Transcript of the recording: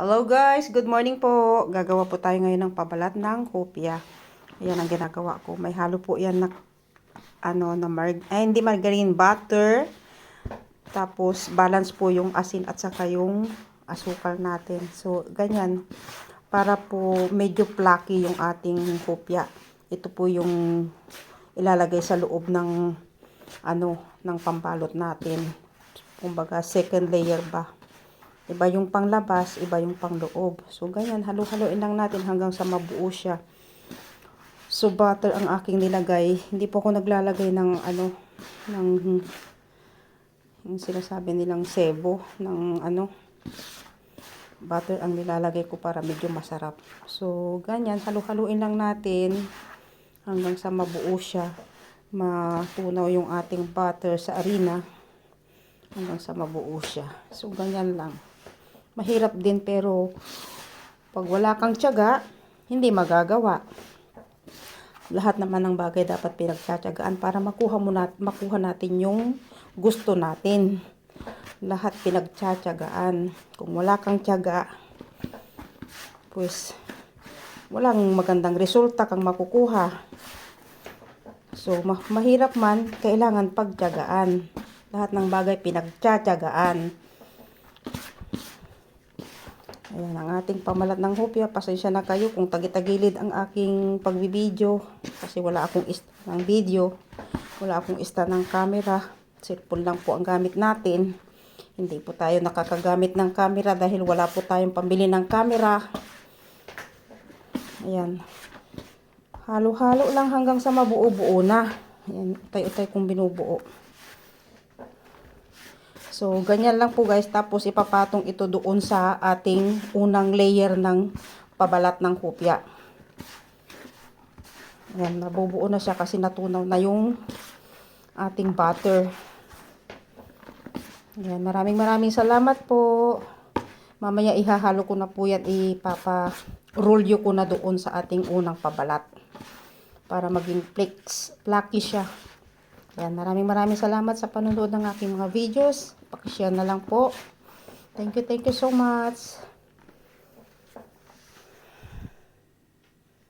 Hello guys, good morning po. Gagawa po tayo ngayon ng pabalat ng kopya. Ayan ang ginagawa ko. May halo po yan na ano na mar ay, hindi margarine butter. Tapos balance po yung asin at saka yung asukal natin. So ganyan para po medyo flaky yung ating kopya. Ito po yung ilalagay sa loob ng ano ng pambalot natin. Kumbaga second layer ba. Iba yung panglabas, iba yung pangloob. So, ganyan, halo-haloin lang natin hanggang sa mabuo siya. So, butter ang aking nilagay. Hindi po ako naglalagay ng, ano, ng, yung sinasabi nilang sebo, ng, ano, butter ang nilalagay ko para medyo masarap. So, ganyan, halo-haloin lang natin hanggang sa mabuo siya. Matunaw yung ating butter sa arena hanggang sa mabuo siya. So, ganyan lang mahirap din pero pag wala kang tiyaga, hindi magagawa. Lahat naman ng bagay dapat pinagtsatsagaan para makuha mo nat makuha natin yung gusto natin. Lahat pinagtsatsagaan. Kung wala kang tiyaga, pues walang magandang resulta kang makukuha. So, ma mahirap man, kailangan pagtyagaan. Lahat ng bagay pinagtsatsagaan. Ayan ang ating pamalat ng hopya. Pasensya na kayo kung tagitagilid ang aking pagbibideo. Kasi wala akong ng video. Wala akong ista ng camera. Cellphone lang po ang gamit natin. Hindi po tayo nakakagamit ng camera dahil wala po tayong pambili ng camera. Ayan. Halo-halo lang hanggang sa mabuo-buo na. Ayan, utay-utay kong binubuo. So, ganyan lang po guys. Tapos, ipapatong ito doon sa ating unang layer ng pabalat ng kopya. Ayan, nabubuo na siya kasi natunaw na yung ating butter. Ayan, maraming maraming salamat po. Mamaya ihahalo ko na po yan. Ipapa-roll ko na doon sa ating unang pabalat. Para maging flex, flaky siya. Ayan, maraming maraming salamat sa panonood ng aking mga videos. Pakishare na lang po. Thank you, thank you so much.